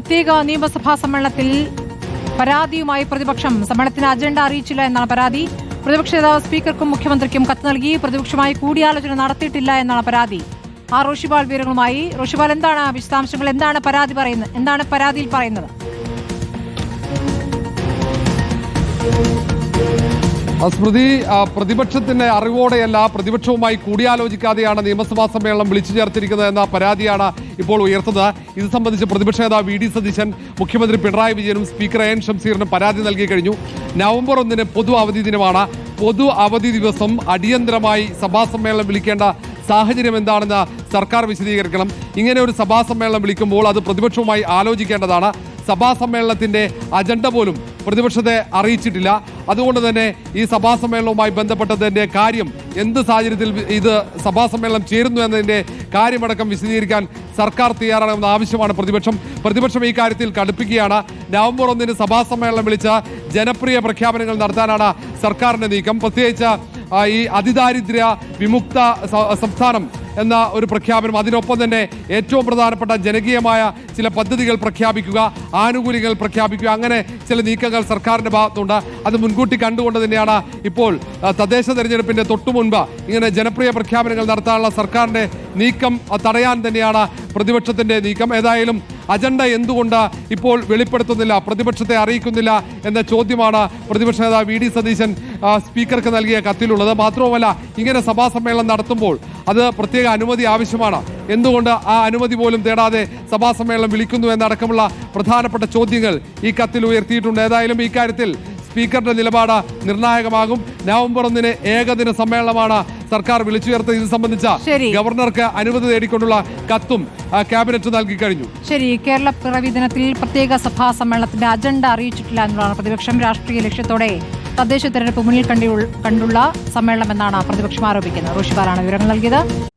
പ്രത്യേക നിയമസഭാ സമ്മേളനത്തിൽ പരാതിയുമായി പ്രതിപക്ഷം സമ്മേളനത്തിന് അജണ്ട അറിയിച്ചില്ല എന്നാണ് പരാതി. പ്രതിപക്ഷ നേതാവ് സ്പീക്കർക്കും മുഖ്യമന്ത്രിക്കും കത്ത് നൽകി പ്രതിപക്ഷമായി കൂടിയാലോചന നടത്തിയിട്ടില്ല എന്നാണ് പരാതി. ആ റോഷിപാൽ വിവരങ്ങളുമായി. റോഷിപാൽ എന്താണ് വിശദാംശങ്ങൾ? എന്താണ് പരാതി പറയുന്നത്? എന്താണ് പരാതിയിൽ പറയുന്നത്? സ്മൃതി പ്രതിപക്ഷത്തിന്റെ അറിവോടെയല്ല പ്രതിപക്ഷവുമായി കൂടിയാലോചിക്കാതെയാണ് നിയമസഭാ സമ്മേളനം വിളിച്ചു ചേർത്തിരിക്കുന്നത് എന്ന പരാതിയാണ് ഇപ്പോൾ ഉയർത്തുന്നത്. ഇത് സംബന്ധിച്ച് പ്രതിപക്ഷ നേതാവ് വി ഡി സതീശൻ മുഖ്യമന്ത്രി പിണറായി വിജയനും സ്പീക്കർ എൻ ഷംസീറിനും പരാതി നൽകി കഴിഞ്ഞു. നവംബർ ഒന്നിന് പൊതു അവധി ദിനമാണ്. പൊതു അവധി ദിവസം അടിയന്തരമായി സഭാ സമ്മേളനം വിളിക്കേണ്ട സാഹചര്യം എന്താണെന്ന് സർക്കാർ വിശദീകരിക്കണം. ഇങ്ങനെ ഒരു സഭാ സമ്മേളനം വിളിക്കുമ്പോൾ അത് പ്രതിപക്ഷവുമായി ആലോചിക്കേണ്ടതാണ്. സഭാ സമ്മേളനത്തിന്റെ അജണ്ട പോലും പ്രതിപക്ഷത്തെ അറിയിച്ചിട്ടില്ല. അതുകൊണ്ട് തന്നെ ഈ സഭാ സമ്മേളനവുമായി ബന്ധപ്പെട്ടതിന്റെ കാര്യം എന്ത് സാഹചര്യത്തിൽ ഇത് സഭാ സമ്മേളനം ചേരുന്നു എന്നതിന്റെ കാര്യമടക്കം വിശദീകരിക്കാൻ സർക്കാർ തയ്യാറാകണമെന്ന ആവശ്യമാണ് പ്രതിപക്ഷം. പ്രതിപക്ഷം ഈ കാര്യത്തിൽ കടുപ്പിക്കുകയാണ്. നവംബർ ഒന്നിന് സഭാ സമ്മേളനം വിളിച്ച് ജനപ്രിയ പ്രഖ്യാപനങ്ങൾ നടത്താനാണ് സർക്കാരിന്റെ നീക്കം. പ്രത്യേകിച്ച് ഈ അതിദാരിദ്ര്യ വിമുക്ത സംസ്ഥാനം എന്ന ഒരു പ്രഖ്യാപനം. അതിനൊപ്പം തന്നെ ഏറ്റവും പ്രധാനപ്പെട്ട ജനകീയമായ ചില പദ്ധതികൾ പ്രഖ്യാപിക്കുക ആനുകൂല്യങ്ങൾ പ്രഖ്യാപിക്കുക അങ്ങനെ ചില നീക്കങ്ങൾ സർക്കാരിന്റെ ഭാഗത്തുണ്ട്. അത് മുൻകൂട്ടി കണ്ടുകൊണ്ട് തന്നെയാണ് ഇപ്പോൾ തദ്ദേശ തെരഞ്ഞെടുപ്പിന്റെ തൊട്ടു മുൻപ് ഇങ്ങനെ ജനപ്രിയ പ്രഖ്യാപനങ്ങൾ നടത്താനുള്ള സർക്കാരിന്റെ നീക്കം തടയാൻ തന്നെയാണ് പ്രതിപക്ഷത്തിന്റെ നീക്കം. ഏതായാലും അജണ്ട എന്തുകൊണ്ട് ഇപ്പോൾ വെളിപ്പെടുത്തുന്നില്ല പ്രതിപക്ഷത്തെ അറിയിക്കുന്നില്ല എന്ന ചോദ്യമാണ് പ്രതിപക്ഷ നേതാവ് വി ഡി സതീശൻ സ്പീക്കർക്ക് നൽകിയ കത്തിലുള്ളത്. മാത്രവുമല്ല ഇങ്ങനെ സഭാ സമ്മേളനം നടത്തുമ്പോൾ അത് പ്രത്യേക അനുമതി ആവശ്യമാണ്. എന്തുകൊണ്ട് ആ അനുമതി പോലും തേടാതെ സഭാ സമ്മേളനം വിളിക്കുന്നു എന്നടക്കമുള്ള പ്രധാനപ്പെട്ട ചോദ്യങ്ങൾ ഈ കത്തിൽ ഉയർത്തിയിട്ടുണ്ട്. ഏതായാലും ഈ കാര്യത്തിൽ സ്പീക്കറുടെ നിലപാട് നിർണായകമാകും. നവംബർ ഒന്നിന് ഏകദിന സമ്മേളനമാണ് സർക്കാർ വിളിച്ചുയർത്തത് ഇത് സംബന്ധിച്ച ഗവർണർക്ക് അനുമതി തേടിക്കൊണ്ടുള്ള കത്തും ക്യാബിനറ്റ് നൽകി കഴിഞ്ഞു. ശരി കേരള പിറവി ദിനത്തിൽ പ്രത്യേക സഭാ സമ്മേളനത്തിന്റെ അജണ്ട അറിയിച്ചിട്ടില്ല എന്നുള്ളതാണ് പ്രതിപക്ഷം രാഷ്ട്രീയ ലക്ഷ്യത്തോടെ തദ്ദേശ തെരഞ്ഞെടുപ്പ് മുന്നിൽ കണ്ടി കണ്ടുള്ള സമ്മേളനം എന്നാണ് പ്രതിപക്ഷം ആരോപിക്കുന്നത്. റോഷിബാലാണ് വിവരങ്ങൾ നൽകിയത്.